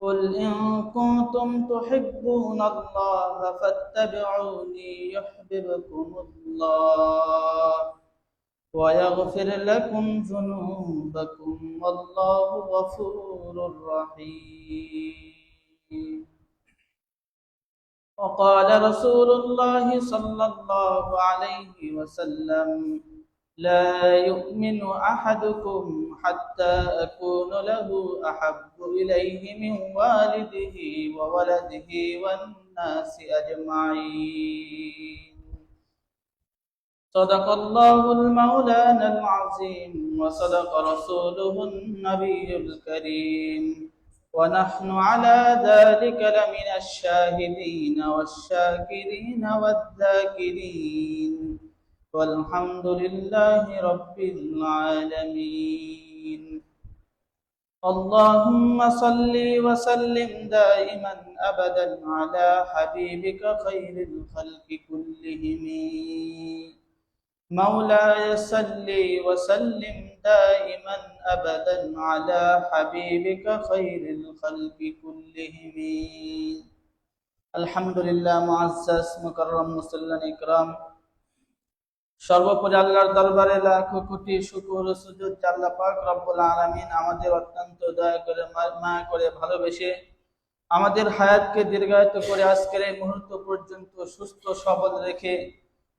قل إن كنتم تحبون الله فاتبعوني يحببكم الله ويغفر لكم ذنوبكم والله غفور رحيم. وقال رسول الله صلى الله عليه وسلم لا يؤمن أحدكم حتى أكون له أحب إليه من والده وولده والناس أجمعين. صدق الله المولانا العظيم وصدق رسوله النبي الكريم. ونحن على ذلك لمن الشاهدين والشاكرين والذاكرين. والحمد لله رب العالمين. اللهم صل وسلم دائما ابدا على حبيبك خير الخلق كلهم. مولاي صل وسلم دائما ابدا على حبيبك خير الخلق كلهم. الحمد لله معزز مكرم مسلم إكرام সর্বোপরি আল্লাহর দরবারে লাখো কোটি শুকুর সুজুদ আল্লাহ পাক রব্বুল আলামিন আমাদের অত্যন্ত দয়া করে মায়া করে ভালোবেসে আমাদের হায়াতকে দীর্ঘায়িত করে আজকের এই মুহূর্ত পর্যন্ত সুস্থ, সবল রেখে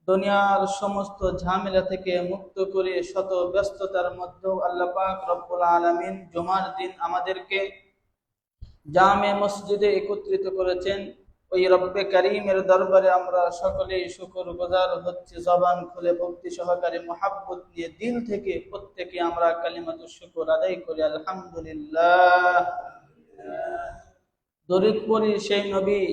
দুনিয়ার সমস্ত ঝামেলা থেকে মুক্ত করে শত ব্যস্ততার মধ্যেও আল্লাহ পাক রব্বুল আলামিন জুমার দিন আমাদেরকে জামে মসজিদে একত্রিত করেছেন। ওই রব্বে করিমের দরবারে আমরা সকলেই শুকর গুজার হচ্ছে, জবান খুলে ভক্তি সহকারে মোহাব্বত নিয়ে দিল থেকে প্রত্যেকে আমরা কালিমাত শুকর আদায় করি, আলহামদুলিল্লাহ। দরিদ সেই নবী,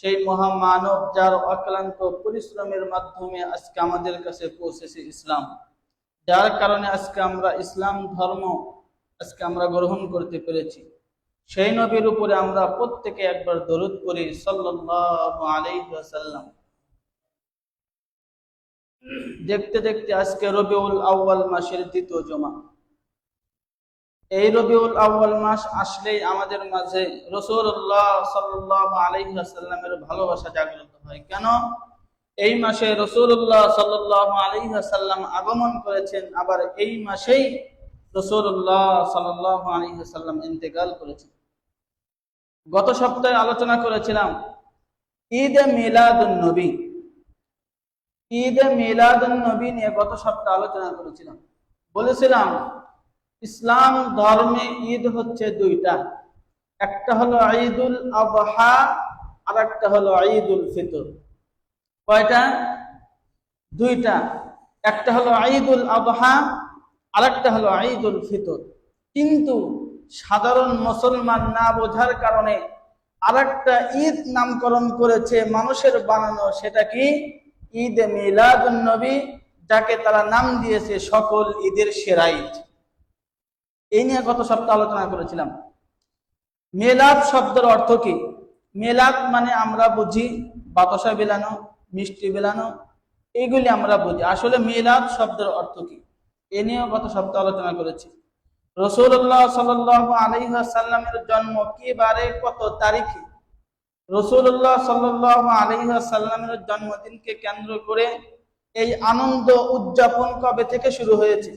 সেই মহামানব যার অক্লান্ত পরিশ্রমের মাধ্যমে আজকে আমাদের কাছে পৌঁছেছে ইসলাম। যার কারণে আজকে আমরা ইসলাম ধর্ম আজকে আমরা গ্রহণ করতে পেরেছি। সেই নবীর উপরে আমরা প্রত্যেকে একবার দরুদ করি ওয়াসাল্লাম। দেখতে দেখতে আজকে রবিউল আউয়াল মাসের দ্বিতীয় জমা। এই রবিউল আউয়াল মাস আসলেই আমাদের মাঝে রাসূলুল্লাহ সাল্লাল্লাহু আলাইহি ভালোবাসা জাগ্রত হয়। কেন? এই মাসে রাসূলুল্লাহ সাল্লাল্লাহু আলাইহি আগমন করেছেন, আবার এই মাসেই আলাইহি ওয়াসাল্লাম ইন্তেকাল করেছেন। গত সপ্তাহে আলোচনা করেছিলাম, ঈদ মিলাদুন নবী। ঈদ মিলাদুন নবী নিয়ে গত সপ্তাহে আলোচনা করেছিলাম। বলেছিলাম, ইসলাম ধর্মে ঈদ হচ্ছে দুইটা, একটা হলো ঈদুল আবহা আর একটা হলো ঈদুল ফিতর। কয়টা? দুইটা। একটা হলো ঈদুল আবহা আরেকটা হলো ঈদুল ফিতর। কিন্তু সাধারণ মুসলমান না বোঝার কারণে আরেকটা ঈদ নামকরণ করেছে মানুষের বানানো, সেটা কি? ঈদ মিলাদুন নবী, যাকে তারা নাম দিয়েছে সকল ঈদের সেরা ঈদ। এই নিয়ে গত সপ্তাহ আলোচনা করেছিলাম। মেলাদ শব্দের অর্থ কি? মেলাদ মানে আমরা বুঝি বাতাসা বেলানো, মিষ্টি বেলানো এইগুলি আমরা বুঝি। আসলে মেলাদ শব্দের অর্থ কি? এ নিয়েও গত সপ্তাহ আলোচনা করেছি। রসুল্লাহ সাল আলহাসাল্লামের জন্ম কি বারে, কত তারিখে? রসুল্লাহ সাল আলহাসাল্লামের জন্মদিনকে কেন্দ্র করে এই আনন্দ উদযাপন কবে থেকে শুরু হয়েছে?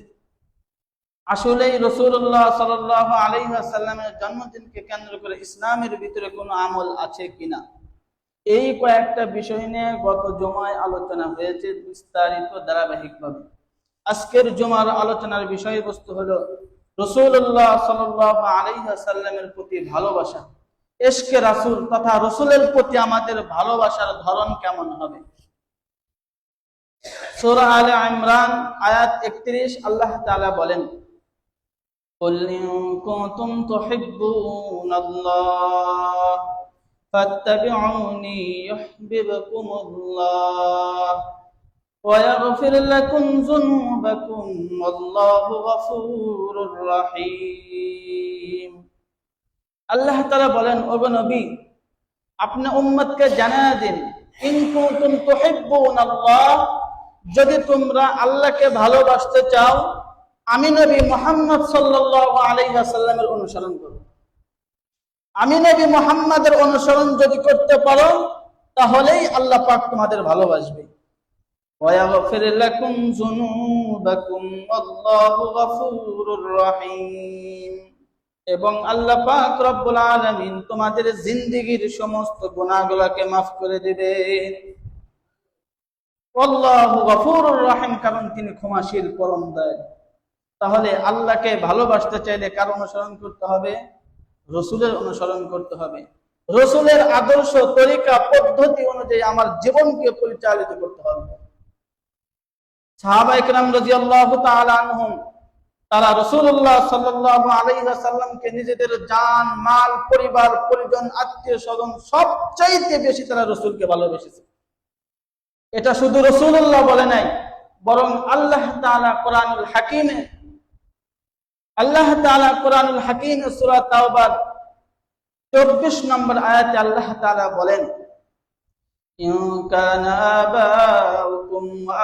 আসলেই রসুল্লাহ সাল আলহাসাল্লামের জন্মদিনকে কেন্দ্র করে ইসলামের ভিতরে কোনো আমল আছে কিনা? এই কয়েকটা বিষয় নিয়ে গত জমায় আলোচনা হয়েছে বিস্তারিত ধারাবাহিকভাবে। আজকের জমার আলোচনার বিষয়বস্তু হলো রসুল্লাহ সাল আলাইসাল্লামের প্রতি ভালোবাসা এসকে রাসুল তথা রসুলের প্রতি আমাদের ভালোবাসার ধরন কেমন হবে সোরা আলে ইমরান আয়াত একত্রিশ আল্লাহ তালা বলেন قل إن كنتم تحبون الله فاتبعوني يحببكم الله ويغفر لكم ذنوبكم والله غفور رحيم আল্লাহ তাআলা বলেন ওগো নবী আপনি উম্মতকে জানিয়ে দিন ইন কুনতুম তুহিব্বুনাল্লাহ যদি তোমরা আল্লাহকে ভালোবাসতে চাও আমি নবী মুহাম্মদ সাল্লাল্লাহু আলাইহি ওয়াসাল্লামের অনুসরণ করো আমি নবী মুহাম্মাদের অনুসরণ যদি করতে পারো তাহলেই আল্লাহ পাক তোমাদের ভালোবাসবে ويغفر لكم ذنوبكم والله غفور رحيم এবং আল্লাহ পাক রব্বুল আলামিন তোমাদের জিন্দেগীর সমস্ত গুনাহগুলোকে মাফ করে দিবেন আল্লাহু গফুরুর রহিম কারণ তিনি ক্ষমাশীল পরম দয়ালু তাহলে আল্লাহকে ভালোবাসতে চাইলে কার অনুসরণ করতে হবে রসুলের অনুসরণ করতে হবে রসুলের আদর্শ তরিকা পদ্ধতি অনুযায়ী আমার জীবনকে পরিচালিত করতে হবে আল্লাহ তারা রসুল্লাহ সাল্লাহ নিজেদের যান মাল, পরিবার, পরিজন আত্মীয় স্বজন সবচাইতে বেশি তারা রসুলকে ভালোবেসেছে। এটা শুধু রসুল্লাহ বলে নাই, বরং আল্লাহ কোরআনুল হাকিমে, আল্লাহ কোরআনুল হাকিম সুরা চব্বিশ নম্বর আয়াতে আল্লাহ বলেন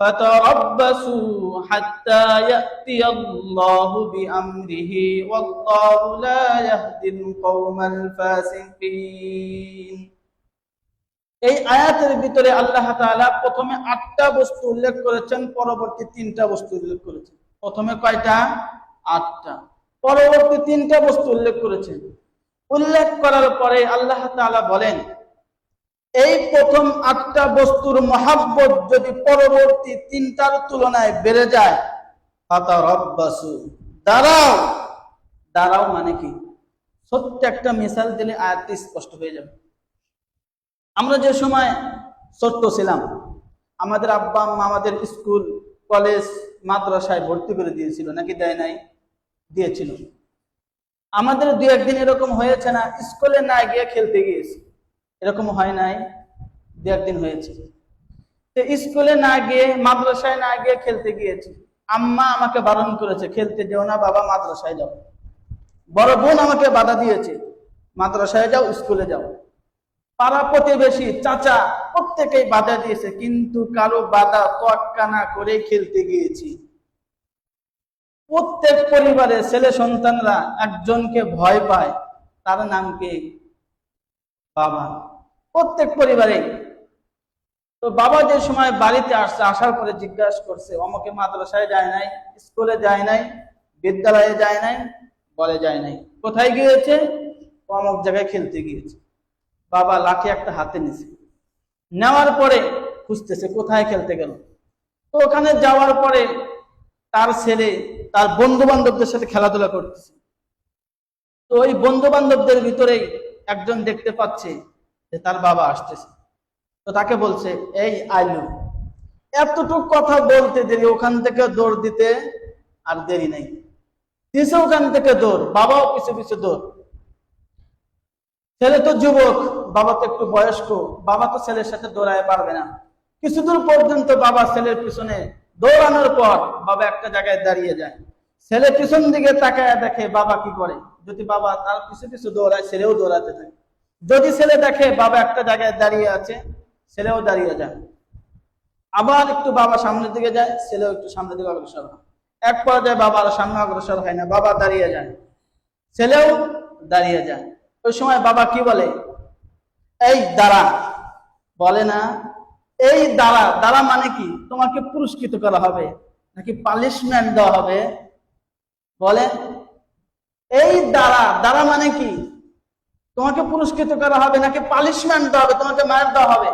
فتربصوا حتى يأتي الله بأمره والله لا يهدي القوم الفاسقين এই আয়াতের ভিতরে আল্লাহ তাআলা প্রথমে আটটা বস্তু উল্লেখ করেছেন পরবর্তী তিনটা বস্তু উল্লেখ করেছেন প্রথমে কয়টা আটটা পরবর্তী তিনটা বস্তু উল্লেখ করেছেন উল্লেখ করার পরে আল্লাহ তাআলা বলেন এই প্রথম আটটা বস্তুর মহাব্বত যদি পরবর্তী তিনটার তুলনায় বেড়ে যায় দাঁড়াও। দাঁড়াও মানে কি? সত্য একটা মিসাল দিলে আয়াতটি স্পষ্ট হয়ে যাবে। আমরা যে সময় ছোট্ট ছিলাম, আমাদের আব্বা আম্মা আমাদের স্কুল, কলেজ, মাদ্রাসায় ভর্তি করে দিয়েছিল, নাকি দেয় নাই? দিয়েছিল। আমাদের দু একদিন এরকম হয়েছে না, স্কুলে না গিয়ে খেলতে গিয়েছি। এরকম হয় নাই, দু একদিন হয়েছে। স্কুলে না গিয়ে, মাদ্রাসায় না গিয়ে খেলতে গিয়েছি। আম্মা আমাকে বারণ করেছে, খেলতে যেও না, বাবা মাদ্রাসায় যাও। বড় বোন আমাকে বাধা দিয়েছে, মাদ্রাসায় যাও, স্কুলে যাও। পাড়া প্রতিবেশী, চাচা, প্রত্যেকেই বাধা দিয়েছে, কিন্তু কারও বাধা তোয়াক্কা না করে খেলতে গিয়েছি। প্রত্যেক পরিবারে ছেলে সন্তানরা একজনকে ভয় পায়, তার নাম কি? বাবা। প্রত্যেক পরিবারে তো বাবা যে সময় বাড়িতে আসছে, আসার পরে জিজ্ঞাসা করছে, অমকে মাদ্রাসায় যায় নাই, স্কুলে যায় নাই, বিদ্যালয়ে যায় নাই? বলে, যায় নাই। কোথায় গিয়েছে? অমক জায়গায় খেলতে গিয়েছে। বাবা লাঠি একটা হাতে নিছে। নেওয়ার পরে খুঁজতেছে, কোথায় খেলতে গেল? তো ওখানে যাওয়ার পরে তার ছেলে, তার বন্ধু বান্ধবদের সাথে খেলাধুলা করতেছে। তো ওই বন্ধু বান্ধবদের ভিতরেই একজন দেখতে পাচ্ছে যে তার বাবা আসতেছে। তো তাকে বলছে, এই আইলু, এতটুক কথা বলতে দেরি, ওখান থেকে দৌড় দিতে আর দেরি নেই। দিছে ওখান থেকে দৌড়, বাবাও পিছু পিছু দৌড়। ছেলে তো যুবক, বাবা তো একটু বয়স্ক, বাবা তো ছেলের সাথে দৌড়ায় পারবে না। কিছু দূর পর্যন্ত বাবা ছেলের পিছনে দৌড়ানোর পর বাবা একটা জায়গায় দাঁড়িয়ে যায়। ছেলে পিছন দিকে তাকায় দেখে বাবা কি করে? যদি বাবা তার পিছু পিছু দৌড়ায়, ছেলেও দৌড়াতে থাকে। যদি ছেলে দেখে বাবা একটা জায়গায় দাঁড়িয়ে আছে, ছেলেও দাঁড়িয়ে যায়। আবার একটু বাবা সামনের দিকে যায়, ছেলেও একটু সামনের দিকে অগ্রসর হয়। এক পর্যায়ে বাবা আর সামনে অগ্রসর হয় না, বাবা দাঁড়িয়ে যায়, ছেলেও দাঁড়িয়ে যায়। ওই সময় বাবা কি বলে? এই দাঁড়া। বলে না, এই দাঁড়া। দাঁড়া মানে কি? তোমাকে পুরস্কৃত করা হবে, নাকি পানিশমেন্ট দেওয়া হবে? বলে, এই দাঁড়া। দাঁড়া মানে কি? তোমাকে পুরস্কৃত করা হবে নাকি পানিশমেন্ট দেওয়া হবে? তোমাকে মার দেওয়া হবে?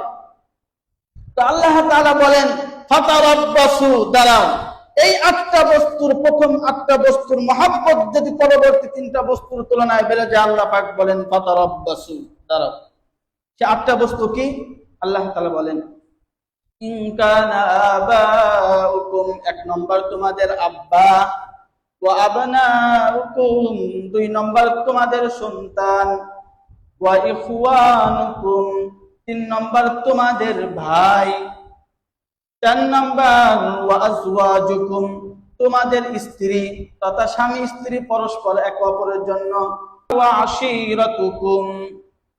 তো আল্লাহ তাআলা বলেন ফাতারাব্বাসু দাঁড়াও। এই আটটা বস্তুর, প্রথম আটটা বস্তুর মহাব্বত যদি পরবর্তী তিনটা বস্তুর তুলনায় বেড়ে যায়, আল্লাহ পাক বলেন ফাতারাব্বাসু দাঁড়াও। সে আটটা বস্তু কি? আল্লাহ তাআলা বলেন এক নম্বর, তোমাদের আব্বা ওয়া আবনাউকুম, দুই নম্বর, তোমাদের সন্তান। তিন নম্বর তোমাদের ভাই। চার নম্বর তোমাদের স্ত্রী তথা স্বামী স্ত্রী পরস্পর এক অপরের জন্য।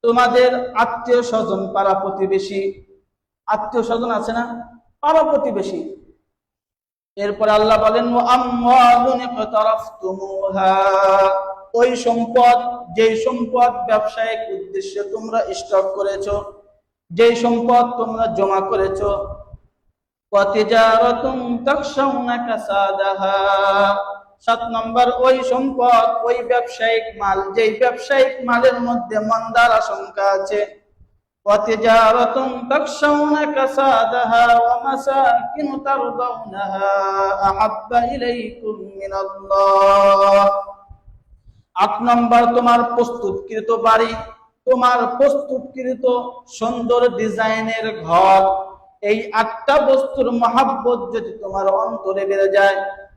তোমাদের আত্মীয় স্বজন পাড়া প্রতিবেশী। আত্মীয় স্বজন আছে না? পাড়া প্রতিবেশী। এরপর আল্লাহ বলেন ওই সম্পদ, যেই সম্পদ ব্যবসায়িক উদ্দেশ্যে তোমরা স্টক করেছ, যেই সম্পদ তোমরা জমা করেছ সাত নম্বর, ওই সম্পদ, ওই ব্যবসায়িক মাল, যেই ব্যবসায়িক মালের মধ্যে মন্দার আশঙ্কা আছে। ওয়াতিজারাতুন তাখশাউনা কাসাদাহা, ওয়া মাসাকিন তারদাউনাহা আহাব্বা ইলাইকুম মিনাল্লাহ। আট নম্বর, তোমার প্রস্তুতকৃত বাড়ি, তোমার প্রস্তুতকৃত সুন্দর ডিজাইনের ঘর। এই আটটা বস্তুর মহাব্বত যদি তোমার অন্তরে বেড়ে যায়,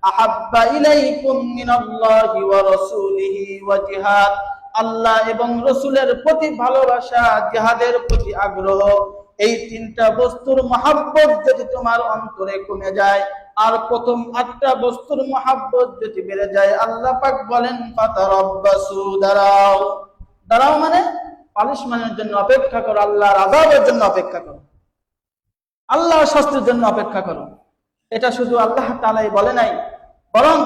আহাব্বা ইলাইকুম মিনাল্লাহি ওয়া রাসূলিহি ওয়া জিহাদ। আল্লাহ এবং রসুলের প্রতি ভালোবাসা, জিহাদের প্রতি আগ্রহ, এই তিনটা বস্তুর মহাব্বত যদি তোমার অন্তরে কমে যায় আর প্রথম আটটা বস্তুর মহাব্বত যদি বেড়ে যায়, আল্লাহ পাক বলেন, ফাতারাব্বাসু, দাঁড়াও। দাঁড়াও মানে পালিশমানের জন্য অপেক্ষা করো, আল্লাহর আযাবের জন্য অপেক্ষা করো। আল্লাহর শাস্তির জন্য অপেক্ষা করো। এটা শুধু আল্লাহ তাআলাই বলে নাই, বরং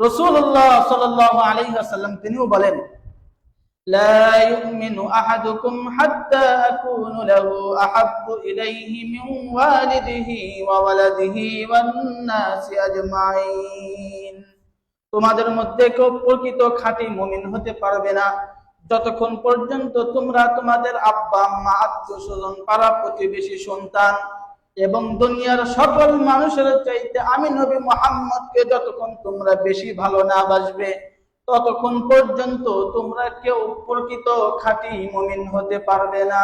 রাসূলুল্লাহ সাল্লাল্লাহু আলাইহি ওয়াসাল্লাম তিনিও বলেন لا يؤمن أحدكم حتى أكون له أحب إليه من والده وولده والناس أجمعين তোমাদের মধ্যে কেউ প্রকৃত খাঁটি মুমিন হতে পারবে না যতক্ষণ পর্যন্ত তোমরা তোমাদের আব্বা আম্মা আত্মীয় স্বজন পাড়া প্রতিবেশী সন্তান এবং দুনিয়ার সকল মানুষের চাইতে আমি নবী মোহাম্মদকে যতক্ষণ তোমরা বেশি ভালো না বাসবে ততক্ষণ পর্যন্ত তোমরা কেউ প্রকৃত খাঁটি মুমিন হতে পারবে না।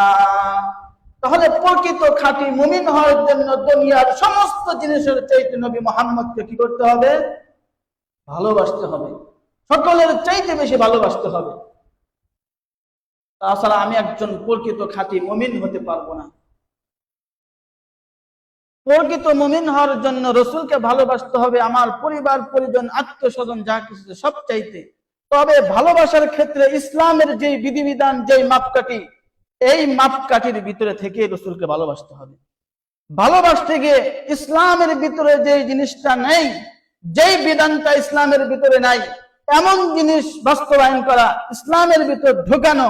তাহলে প্রকৃত খাঁটি মুমিন হওয়ার জন্য দুনিয়ার সমস্ত জিনিসের চাইতে নবী মোহাম্মদকে কি করতে হবে? ভালোবাসতে হবে। সকলের চাইতে বেশি ভালোবাসতে হবে। তাছাড়া আমি একজন প্রকৃত খাঁটি মুমিন হতে পারব না। প্রকৃত মুমিন হওয়ার জন্য রসুলকে ভালোবাসতে হবে, আমার পরিবার, পরিজন আত্মীয় স্বজন যা কিছু সব চাইতে তবে ভালোবাসার ক্ষেত্রে ইসলামের যে বিধিবিধান, যেই মাপকাঠি, এই মাপকাঠির ভিতরে থেকে রসুলকে ভালোবাসতে হবে। ভালোবাসতে গিয়ে ইসলামের ভিতরে যে জিনিসটা নেই, যেই বিধানটা ইসলামের ভিতরে নাই, এমন জিনিস বাস্তবায়ন করা, ইসলামের ভিতর ঢুকানো,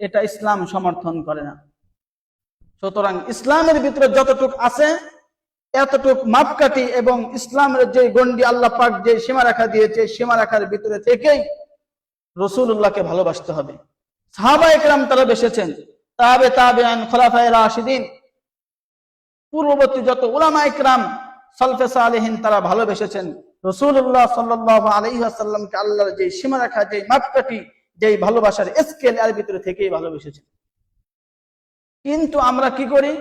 এটা ইসলাম সমর্থন করে না। সুতরাং ইসলামের ভিতরে যতটুক আছে এতটুক মাপকাঠি এবং ইসলামের যে গন্ডি আল্লাহ পাক যে সীমারেখা দিয়েছে সীমারেখার ভিতরে থেকেই রসুল্লাহকে ভালোবাসতে হবে। সাহাবা একরাম তারা বেসেছেন, তাবে তাবে খোলাফায় রাশিদিন। পূর্ববর্তী যত উলামা একরাম, সলফে সালেহিন তারা ভালোবেসেছেন। রসুল্লাহ সাল্লাহ আলহিহাসাল্লামকে আল্লাহর যে সীমারেখা যে মাপকাঠি যে ভালোবাসার স্কেল এর ভিতরে থেকেই ভালোবেসেছেন। কিন্তু আমরা কি করি?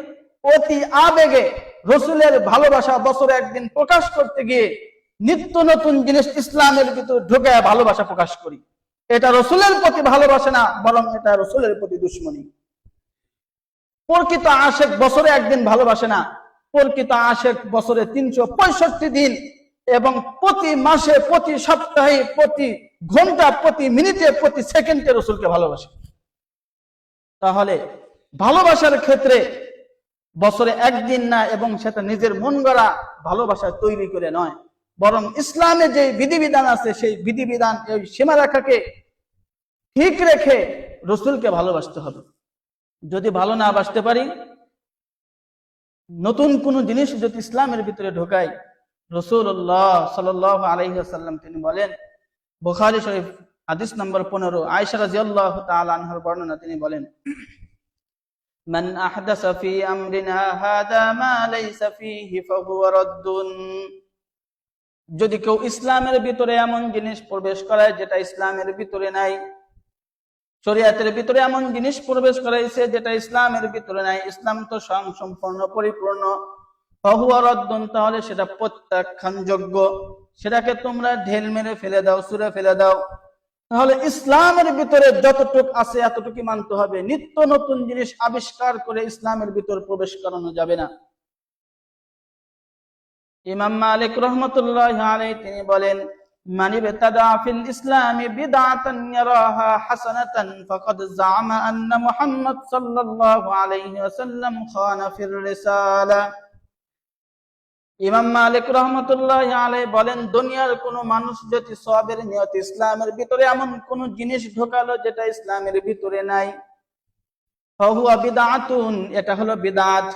অতি আবেগে রসুলের ভালোবাসা বছরে একদিন প্রকাশ করতে গিয়ে নিত্য নতুন জিনিস ইসলামের ভিতর ঢুকে ভালোবাসা প্রকাশ করি। এটা রসুলের প্রতি ভালোবাসে না, বরং এটা রসুলের প্রতি দুশ্মনী। প্রকৃত আশেক বছরে একদিন ভালোবাসে না, প্রকৃত আশেক বছরে তিনশো পঁয়ষট্টি দিন এবং প্রতি মাসে, প্রতি সপ্তাহে, প্রতি ঘণ্টা, প্রতি মিনিটে, প্রতি সেকেন্ডে রসুলকে ভালোবাসে। তাহলে ভালোবাসার ক্ষেত্রে বছরে একদিন না এবং সেটা নিজের মন গড়া ভালোবাসা তৈরি করে নয়। বরং ইসলামে যে বিধিবিধান আছে, সেই বিধিবিধান, এই সীমারেখাকে ঠিক রেখে রসুলকে ভালোবাসতে হবে। যদি ভালো না বাসতে পারি, নতুন কোন জিনিস যদি ইসলামের ভিতরে ঢোকাই রসুল্লাহ সাল আলহিহাসাল্লাম তিনি বলেন, বুখারি শরীফ হাদিস নম্বর পনেরো আয়সা রাজিয়াল্লাহ তালানহার বর্ণনা তিনি বলেন من أحدث في أمرنا هذا ما ليس فيه فهو رد যদি কেউ ইসলামের ভিতরে এমন জিনিস প্রবেশ করায় যেটা ইসলামের ভিতরে নাই শরিয়াতের ভিতরে এমন জিনিস প্রবেশ করাইছে যেটা ইসলামের ভিতরে নাই ইসলাম তো স্বয়ং সম্পূর্ণ পরিপূর্ণ বহুয়া রদ্দন তাহলে সেটা প্রত্যাখ্যানযোগ্য সেটাকে তোমরা ঢেল মেরে ফেলে দাও সুরে ফেলে দাও তাহলে ইসলামের ভিতরে যতটুক আছে এতটুকু মানতে হবে। নিত্য নতুন জিনিস আবিষ্কার করে ইসলামের ভিতর প্রবেশ করানো যাবে না। ইমাম মালিক রহমতুল্লাহ আলাই তিনি বলেন ইমাম মালিক রহমতুল্লাহ আলাই বলেন দুনিয়ার কোন মানুষ যদি সবের নিয়ত ইসলামের ভিতরে এমন কোন জিনিস ঢোকালো যেটা ইসলামের ভিতরে নাই ফাহুয়া বিদআতুন এটা হলো বিদআত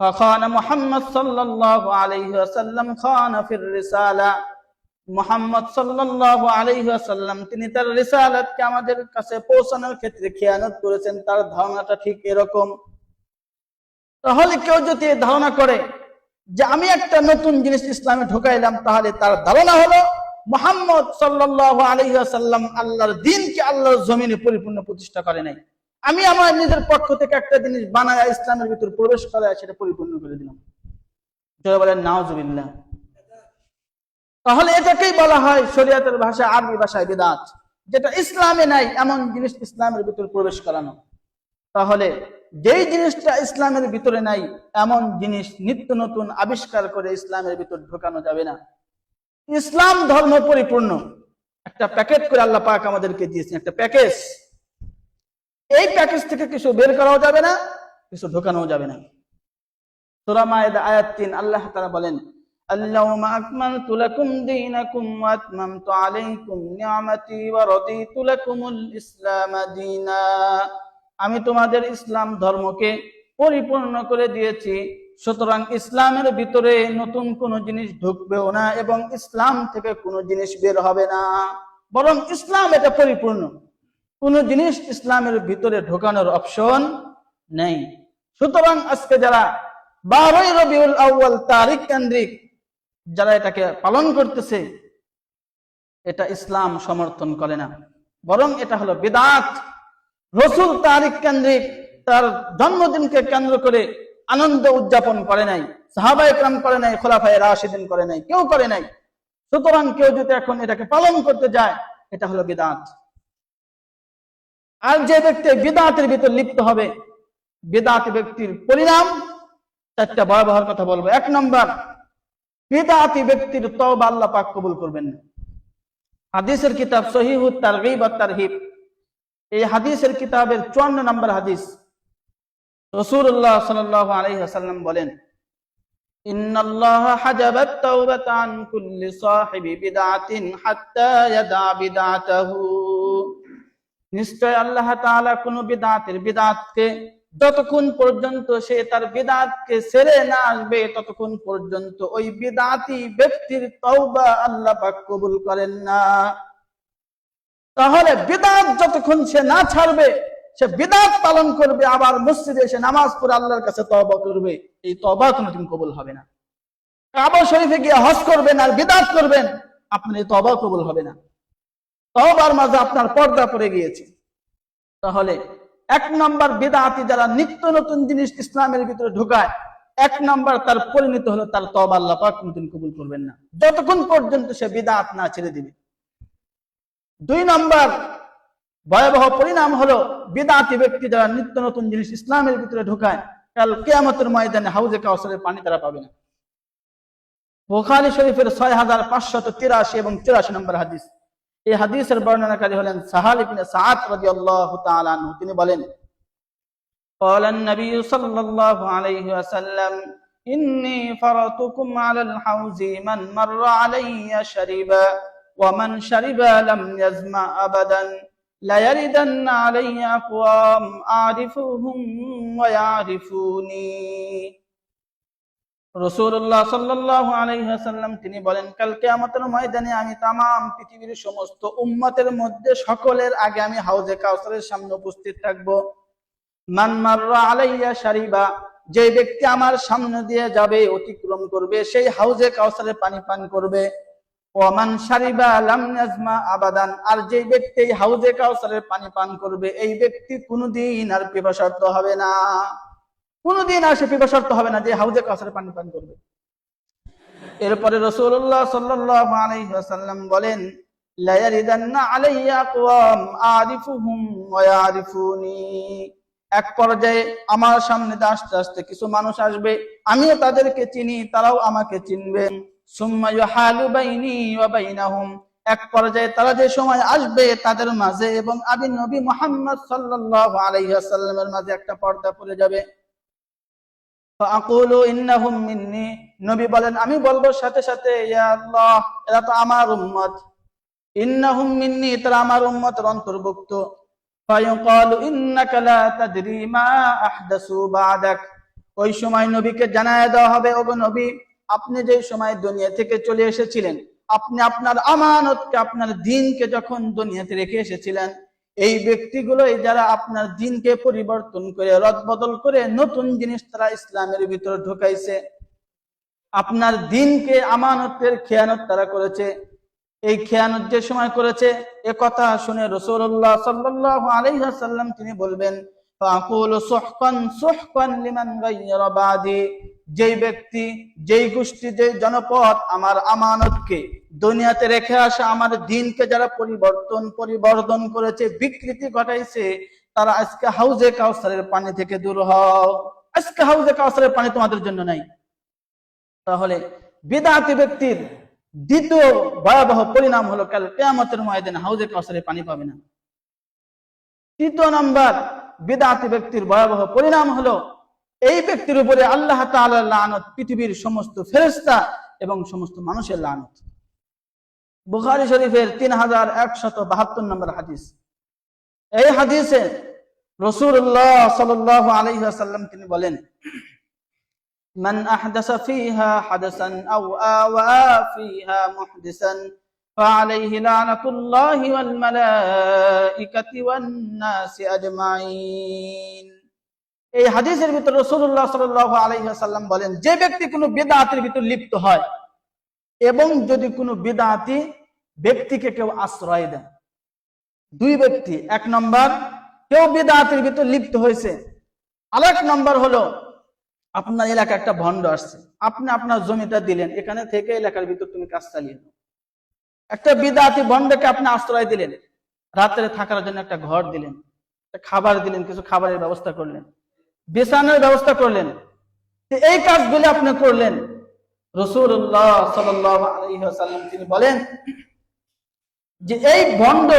فخان محمد صلى الله عليه وسلم خان في الرسالة মোহাম্মদ সাল্লাল্লাহু আলাইহি ওয়াসাল্লাম তিনি তার রিসালাতকে আমাদের কাছে পৌঁছানোর ক্ষেত্রে খেয়ানত করেছেন তার ধারণাটা ঠিক এরকম তাহলে কেউ যদি এই ধারণা করে যে আমি একটা নতুন জিনিস ইসলামে ঢুকাইলাম, তাহলে তার ধারণা হলো মোহাম্মদ সাল্লাল্লাহু আলাইহি ওয়াসাল্লাম আল্লাহর দিনকে আল্লাহর জমিনে পরিপূর্ণ প্রতিষ্ঠা করে নাই। আমি আমার নিজের পক্ষ থেকে একটা জিনিস বানায় ইসলামের ভিতর প্রবেশ করে সেটা পরিপূর্ণ করে দিলাম। তাহলে এটাকেই বলা হয় শরিয়াতের ভাষা আরবি ভাষায় বিদাত, যেটা ইসলামে নাই, এমন জিনিস ইসলামের ভিতর প্রবেশ করানো। তাহলে যেই জিনিসটা ইসলামের ভিতরে নাই এমন জিনিস নিত্য নতুন আবিষ্কার করে ইসলামের ভিতর ঢোকানো যাবে না ইসলাম ধর্ম পরিপূর্ণ একটা প্যাকেট করে আল্লাহ পাক আমাদেরকে দিয়েছেন একটা প্যাকেজ এই প্যাকেজ থেকে কিছু বের করাও যাবে না কিছু ঢোকানো যাবে না সুরা মায়েদা আয়াত তিন আল্লাহ তারা বলেন اليوم أكملت لكم دينكم وأتممت عليكم نعمتي ورضيت لكم الإسلام دينا আমি তোমাদের ইসলাম ধর্মকে পরিপূর্ণ করে দিয়েছি। সুতরাং ইসলামের ভিতরে নতুন কোন জিনিস ঢুকবেও না এবং ইসলাম থেকে কোনো জিনিস বের হবে না। বরং ইসলাম এটা পরিপূর্ণ। কোন জিনিস ইসলামের ভিতরে ঢোকানোর অপশন নেই। সুতরাং আজকে যারা বারোই রবিউল আউ্য়াল তারিখ কেন্দ্রিক যারা এটাকে পালন করতেছে, এটা ইসলাম সমর্থন করে না। বরং এটা হলো বিদাত। রসুল তারিখ কেন্দ্রিক তার জন্মদিনকে কেন্দ্র করে আনন্দ উদযাপন করে নাই সাহাবা একরাম করে নাই খোলাফাই রাশিদিন করে নাই, কেউ করে নাই। সুতরাং কেউ যদি এখন এটাকে পালন করতে যায়, এটা হলো বিদাত। আর যে ব্যক্তি বিদাতের ভিতর লিপ্ত হবে, বিদাত ব্যক্তির পরিণাম, চারটা ভয়াবহর কথা বলব। এক নম্বর, বিদাতি ব্যক্তির তওবা আল্লাহ পাক কবুল করবেন। না হাদিসের কিতাব সহিহুত তারগীব আর তারহিব এই হাদিসের কিতাবের 54 নম্বর হাদিস। আলাইহি ওয়াসাল্লাম বলেন নিশ্চয় আল্লাহ কোন বিদআতের বিদআতকে যতক্ষণ পর্যন্ত সে তার বিদাতকে ছেড়ে না আসবে, ততক্ষণ পর্যন্ত ওই বিদাতি ব্যক্তির তওবা আল্লাহ কবুল করেন না। তাহলে বিদাত যতক্ষণ সে না ছাড়বে, সে বিদাত পালন করবে, আবার মসজিদে এসে নামাজ পড়ে আল্লাহর কাছে তওবা করবে। এই তওবা কোনোদিন কবুল হবে না। কাবা শরীফে গিয়ে হজ করবেন আর বিদাত করবেন, আপনার এই তওবা কবুল হবে না। তওবার মাঝে আপনার পর্দা পড়ে গিয়েছে। তাহলে এক নম্বর বেদাতি যারা নিত্য নতুন জিনিস ইসলামের ভিতরে ঢুকায়, এক নম্বর তার পরিণত হলো তার তবা আল্লাহ পাক কোনদিন কবুল করবেন না। যতক্ষণ পর্যন্ত সে বিদাত না ছেড়ে দিবে। দুই নম্বর ভয়াবহ পরিণাম হলো বিদাতি ব্যক্তি যারা নিত্য নতুন জিনিস ইসলামের ভিতরে ঢুকায় কাল কেয়ামতের ময়দানে হাউজে কাউসারের পানি তারা পাবে না বোখারি শরীফের ছয় হাজার পাঁচশত তিরাশি এবং তিরাশি নম্বর হাদিস এই হাদিসের বর্ণনাকারী হলেন সাহাল ইবনে সাআদ রাদিয়াল্লাহু তাআলা আনহু তিনি বলেন قال النبي صلى الله عليه وسلم إني فرطكم على الحوز من مر علي شربا ومن شرب لم يزمع أبدا لا يردن علي أقوام أعرفهم ويعرفوني রসুল্লাহ সাল্লাহ আলহাসাল্লাম তিনি বলেন কাল কেয়ামতের ময়দানে আমি তামাম পৃথিবীর সমস্ত উম্মতের মধ্যে সকলের আগে আমি হাউজে কাউসারের সামনে উপস্থিত থাকব মান মাররা আলাইয়া শারিবা যে ব্যক্তি আমার সামনে দিয়ে যাবে অতিক্রম করবে সেই হাউজে কাউসারের পানি পান করবে ওমান শারিবা লাম আবাদান, আর ব্যক্তি হাউজে কাউসারের পানি পান করবে, এই ব্যক্তি আর পিপাসার্থ হবে না। আর সে পিপাসার্থ হবে না যে হাউজে কাউসারের পানি পান করবে। এরপরে রসুল্লাহ সাল্লাল্লাহু আলাইহি ওয়াসাল্লাম বলেন এক পর্যায়ে আমার সামনে আসতে আস্তে কিছু মানুষ আসবে, আমিও তাদেরকে চিনি, তারাও আমাকে চিনবে। এক পর্যায়ে তারা যে সময় আসবে তাদের মাঝে এবং আমি নবী মুহাম্মদ আলাইহি মাঝে একটা পর্দা পড়ে যাবে। নবী বলেন, আমি বলব সাথে সাথে এরা তো আমার উম্মত। ইন্নাহুম মিন্নি, তারা আমার উম্মতের অন্তর্ভুক্ত। ওই সময় নবীকে জানায় দেওয়া হবে, ওগো নবী আপনি যে সময় দুনিয়া থেকে চলে এসেছিলেন, আপনি আপনার আমানতকে, আপনার দিনকে যখন দুনিয়াতে রেখে এসেছিলেন, এই ব্যক্তিগুলোই যারা আপনার দিনকে পরিবর্তন করে, রদবদল করে নতুন জিনিস তারা ইসলামের ভিতরে ঢুকাইছে। আপনার দিনকে আমানতের খেয়ানত তারা করেছে। এই খেয়ানত যে সময় করেছে, এ কথা শুনে রসুল্লাহ সাল্লাহ আলাইসাল্লাম তিনি বলবেন যেই ব্যক্তি, যেই গোষ্ঠী, যেই জনপদ আমার আমানতকে দুনিয়াতে রেখে আসা, আমার দিনকে যারা পরিবর্তন পরিবর্তন করেছে, বিকৃতি ঘটাইছে, তারা আজকে হাউজে কাউসারের পানি থেকে দূর হও। আজকে হাউজে কাউসারের পানি তোমাদের জন্য নাই। তাহলে বিদাতি ব্যক্তির দ্বিতীয় ভয়াবহ পরিণাম হলো কাল কেয়ামতের ময়দানে হাউজে কাউসারে পানি পাবে না। তৃতীয় নাম্বার বিদাতি ব্যক্তির ভয়াবহ পরিণাম হলো এই ব্যক্তির উপরে আল্লাহ তাআলার লানত পৃথিবীর সমস্ত ফেরেশতা এবং সমস্ত মানুষের লানত বুখারী শরীফের তিন হাজার একশত বাহাত্তর নম্বর হাদিস এই হাদিসে রসুল্লাহ সাল্লাহ আলহিহাসাল্লাম তিনি বলেন من أحدث فيها حدثا أو آوى فيها محدثا فعليه لعنة الله والملائكة والناس أجمعين এই হাদিসের ভিতর রসুল্লাহ সাল্লাহ আলহিহাসাল্লাম বলেন যে ব্যক্তি কোনো বেদাতের ভিতর লিপ্ত হয় এবং যদি কোনো বেদাতি ব্যক্তিকে কেউ আশ্রয় দেয় দুই ব্যক্তি এক নম্বর কেউ বেদাতের ভিতর লিপ্ত হয়েছে আরেক নম্বর হলো আপনার এলাকা একটা ভণ্ড আসছে আপনি আপনার জমিটা দিলেন এখানে থেকে এলাকার ভিতর তুমি কাজ চালিয়ে দাও একটা বিদাতি ভণ্ডকে আপনি আশ্রয় দিলেন। রাত্রে থাকার জন্য একটা ঘর দিলেন খাবার দিলেন, কিছু খাবারের ব্যবস্থা করলেন, বেসানোর ব্যবস্থা করলেন। এই কাজগুলি আপনি করলেন। রসুল্লাহ সাল্লাম তিনি বলেন যে এই ভণ্ড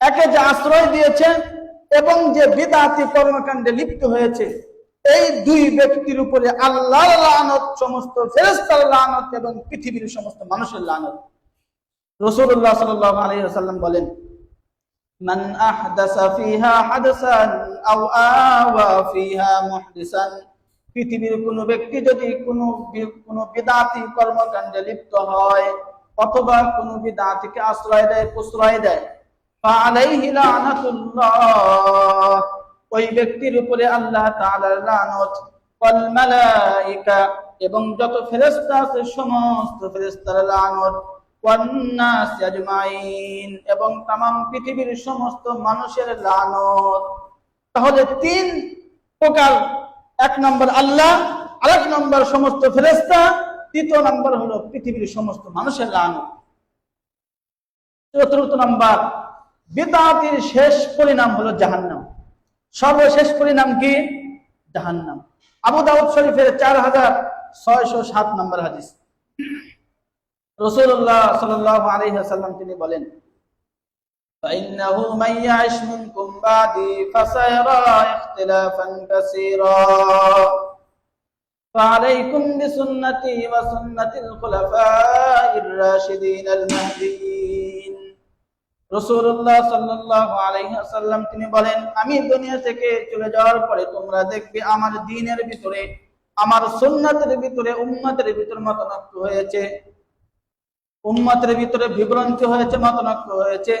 একে যে আশ্রয় দিয়েছে এবং যে বিদাতি কর্মকাণ্ডে লিপ্ত হয়েছে, এই দুই ব্যক্তির উপরে আল্লাহর লানত, সমস্ত ফেরেস্তার লানত এবং পৃথিবীর সমস্ত মানুষের লানত। রসুল্লাহ সাল্লাহ আলাইসাল্লাম বলেন من أحدث فيها حدثا أو آوى فيها محدثا পৃথিবীর কোন ব্যক্তি যদি কোনো কোনো বিদাতি কর্মকাণ্ডে লিপ্ত হয় অথবা কোনো বিদাতিকে আশ্রয় দেয় প্রশ্রয় দেয় فعليه لعنة الله ওই ব্যক্তির উপরে আল্লাহ তাআলার লানত ওয়াল মালাইকা এবং যত ফেরেশতা আছে সমস্ত ফেরেশতার লানত ওয়ান নাস আজমাইন এবং তাম পৃথিবীর সমস্ত মানুষের লানত। তাহলে তিন প্রকার, এক নম্বর আল্লাহ, আরেক নম্বর সমস্ত ফেরেস্তা তৃতীয় নম্বর হলো পৃথিবীর সমস্ত মানুষের লানত। চতুর্থ নম্বর বেতাতির শেষ পরিণাম হলো জাহান্নাম। সর্বশেষ পরিণাম কি? জাহান্নাম। আবু দাউদ শরীফের চার হাজার ছয়শো সাত নম্বর হাদিস। রসুল্লাহ সাল্লাহ আলহিহাসাল্লাম তিনি বলেন فإنه من يعش منكم بعدي فسيرى اختلافا كثيرا فعليكم بسنتي وسنة الخلفاء الراشدين المهديين রসুল্লাহ সাল্লাহ আলাইসাল্লাম তিনি বলেন আমি দুনিয়া থেকে চলে যাওয়ার পরে তোমরা দেখবে আমার দিনের ভিতরে আমার সুন্নাতের ভিতরে উম্মতের ভিতরে মতনক্য হয়েছে উম্মতের ভিতরে বিভ্রান্তি হয়েছে মতনক্য হয়েছে।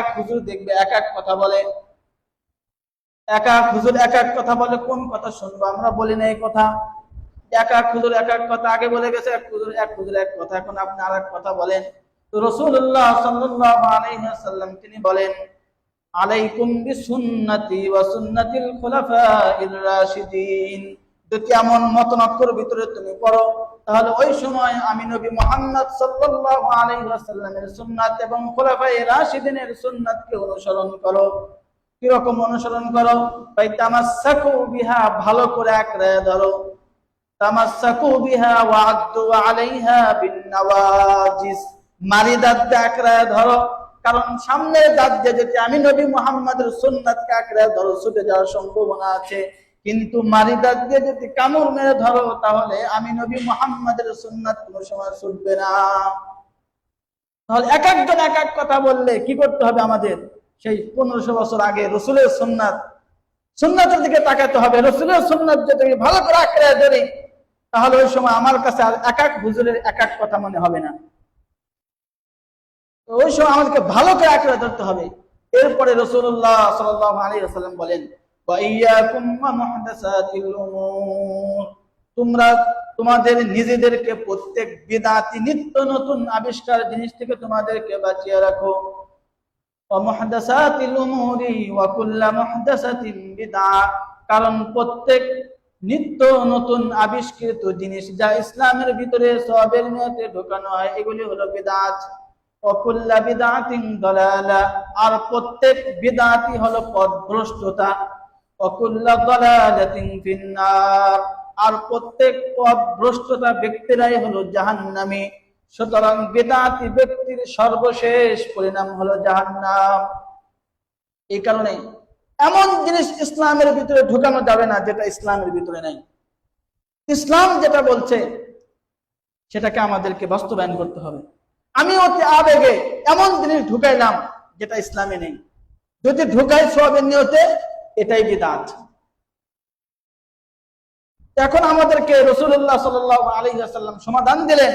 এক এক এক কথা আগে বলে গেছে, এক এক কথা। এখন আপনি আর এক কথা বলেন। তিনি বলেন, আলাইকুম বিসুন্নতি সুন্নাতিল খুলাফাইর রাশিদিন। যদি এমন মতনক্কর ভিতরে তুমি পড়ো, তাহলে ওই সময় আমি নবী মুহাম্মদ সাল্লাল্লাহু আলাইহি ওয়াসাল্লামের সুন্নাত এবং খুলাফায়ে রাশিদিনের সুন্নাতকে অনুসরণ করো। কীরকম অনুসরণ করো? ভাই তামাসাকু বিহা, ভালো করে আঁকড়ে ধরো। বিহা ওয়া আদ্দু আলাইহা বিন নওয়াজিস আঁকড়ে ধরো। কারণ সামনের দাঁত দিয়ে যেতে আমি নবী মুহাম্মদের সুন্নাতকে আঁকড়ে ধরো, ছুটে যাওয়ার সম্ভাবনা আছে। কিন্তু মারি দিয়ে যদি কামড় মেরে ধরো, তাহলে আমি নবী মোহাম্মদের সুন্নাত কোনো সময় শুনবে না। তাহলে এক একজন এক এক কথা বললে কি করতে হবে আমাদের? সেই পনেরোশো বছর আগে রসুলের সুন্নাত, সুন্নাতের দিকে তাকাতে হবে। রসুলের সুন্নাত যদি ভালো করে আঁকড়ে ধরি, তাহলে ওই সময় আমার কাছে আর এক এক হুজুরের এক এক কথা মনে হবে না। ওই সময় আমাদেরকে ভালো করে আঁকড়ে ধরতে হবে। এরপরে রসুল্লাহ সাল আলী আসালাম বলেন তোমরা তোমাদের নিজেদেরকে প্রত্যেক বিদাতি নিত্য নতুন আবিষ্কার জিনিস থেকে তোমাদেরকে বাঁচিয়ে রাখো। কারণ প্রত্যেক নিত্য নতুন আবিষ্কৃত জিনিস যা ইসলামের ভিতরে সবের মধ্যে ঢোকানো হয়, এগুলি হলো বিদাত। অকুল্লা বিদাতিং দলালা। আর প্রত্যেক বিদাতি হলো পদভ্রষ্টতা আর প্রত্যেক পথভ্রষ্টতা ব্যক্তিরাই হলো জাহান্নামী। সুতরাং বেদাতি ব্যক্তির সর্বশেষ পরিণাম হলো জাহান্নাম। এই কারণে এমন জিনিস ইসলামের ভিতরে ঢুকানো যাবে না যেটা ইসলামের ভিতরে নাই। ইসলাম যেটা বলছে, সেটাকে আমাদেরকে বাস্তবায়ন করতে হবে। আমি অতি আবেগে এমন জিনিস ঢুকাইলাম যেটা ইসলামে নেই। যদি ঢুকাই সবের নিয়তে এটাই বিদাত। এখন আমাদেরকে রসুল্লাহ সাল আলী আসাল্লাম সমাধান দিলেন।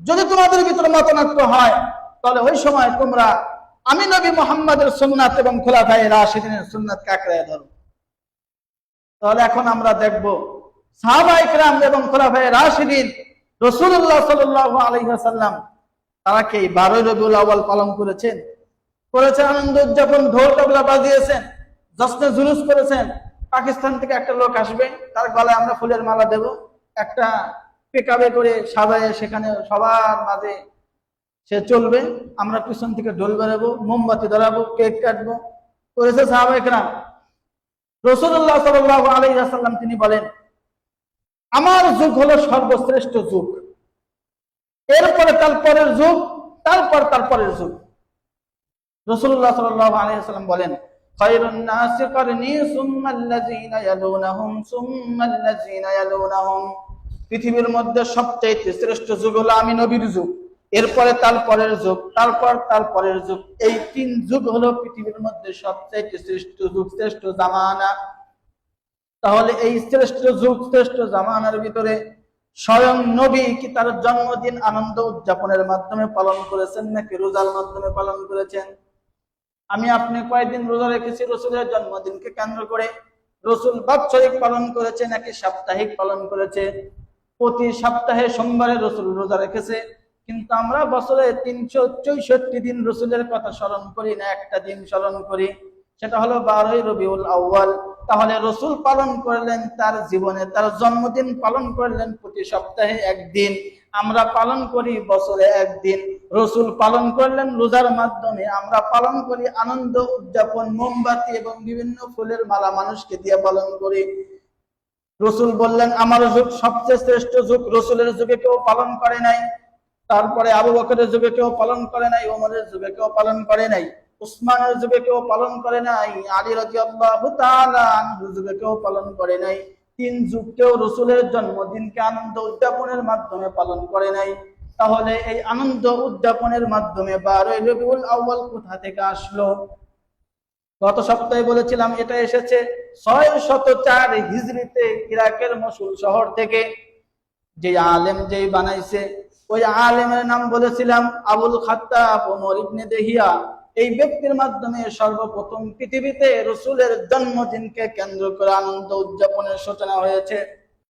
যদি তোমাদের ভিতরে মতনাক্য হয়, তাহলে ওই সময় তোমরা আমি নবী মোহাম্মদের সোননাথ এবং খোলা ভাই রাশিদিনের সোননাথ কাকড়ায় ধরো। তাহলে এখন আমরা দেখব সাহাবাইকরাম এবং খোলা ভাই রাশিদিন রসুল্লাহ সাল্লাহ আলহিহাসাল্লাম তারা কি বারোই রবিউল আওয়াল পালন করেছেন? করেছেন আনন্দ উদযাপন, ঢোল টবলা বাজিয়েছেন? জশ্নে জুলুস করেছেন, পাকিস্তান থেকে একটা লোক আসবে, তার গলায় আমরা ফুলের মালা দেব, একটা পেকাবে করে সাজায় সেখানে সবার মাঝে সে চলবে, আমরা পিছন থেকে ঢোল বেরাবো, মোমবাতি ধরাবো, কেক কাটবো। করেছে সাহাবাহিকরা রসুল্লাহ সাল্লাহ আলাইসাল্লাম তিনি বলেন, আমার যুগ হলো সর্বশ্রেষ্ঠ যুগ। এরপরে তার পরের যুগ, তারপর তার পরের যুগ। রসুল্লাহ সাল্লাহ আলাইসাল্লাম বলেন خير الناس قرني ثم الذين يلونهم ثم الذين يلونهم পৃথিবীর মধ্যে সবচেয়ে শ্রেষ্ঠ যুগ হলো আমি নবীর যুগ এরপরে তার পরের যুগ তারপর তার পরের যুগ এই তিন যুগ হলো পৃথিবীর মধ্যে সবচেয়ে শ্রেষ্ঠ যুগ শ্রেষ্ঠ জামানা তাহলে এই শ্রেষ্ঠ যুগ শ্রেষ্ঠ জামানার ভিতরে স্বয়ং নবী কি তার জন্মদিন আনন্দ উদযাপনের মাধ্যমে পালন করেছেন নাকি রোজার মাধ্যমে পালন করেছেন আমি আপনি কয়েকদিন রোজা রেখেছি? রসুলের জন্মদিনকে কেন্দ্র করে। রসুল বাৎসরিক পালন করেছে, নাকি সাপ্তাহিক পালন করেছে? প্রতি সপ্তাহে সোমবারে রসুল রোজা রেখেছে। কিন্তু আমরা বছরে তিনশো চৌষট্টি দিন রসুলের কথা স্মরণ করি না, একটা দিন স্মরণ করি। সেটা হলো বারোই রবিউল আউ্য়াল। তাহলে রসুল পালন করলেন তার জীবনে, তার জন্মদিন পালন করলেন প্রতি সপ্তাহে একদিন। আমরা পালন করি বছরে একদিন। রসুল পালন করলেন রোজার মাধ্যমে। আমরা পালন করি আনন্দ, উদযাপন, মোমবাতি এবং বিভিন্ন ফুলের মালা মানুষকে দিয়ে পালন করি। রসুল বললেন, আমার যুগ সবচেয়ে শ্রেষ্ঠ যুগ। রসুলের যুগে কেউ পালন করে নাই। তারপরে আবু বকরের যুগে কেউ পালন করে নাই, ওমরের যুগে কেউ পালন করে নাই, উসমানের যুগে কেউ পালন করে নাই, আলী রাজি আল্লাহ যুগে কেউ পালন করে নাই। তিন যুগ কেউ রসুলের জন্মদিনকে আনন্দ উদযাপনের মাধ্যমে পালন করে নাই। তাহলে এই আনন্দ উদযাপনের মাধ্যমে বারোই রবিউল আউ্বাল কোথা থেকে আসলো? গত সপ্তাহে বলেছিলাম, এটা এসেছে ছয় শত চার হিজড়িতে ইরাকের মসুল শহর থেকে। যে আলেম যেই বানাইছে, ওই আলেমের নাম বলেছিলাম, আবুল খাত্তাব ইবনে দেহিয়া। এই ব্যক্তির মাধ্যমে সর্বপ্রথম পৃথিবীতে রসুলের জন্মদিনকে কেন্দ্র করে আনন্দ উদযাপনের সূচনা হয়েছে।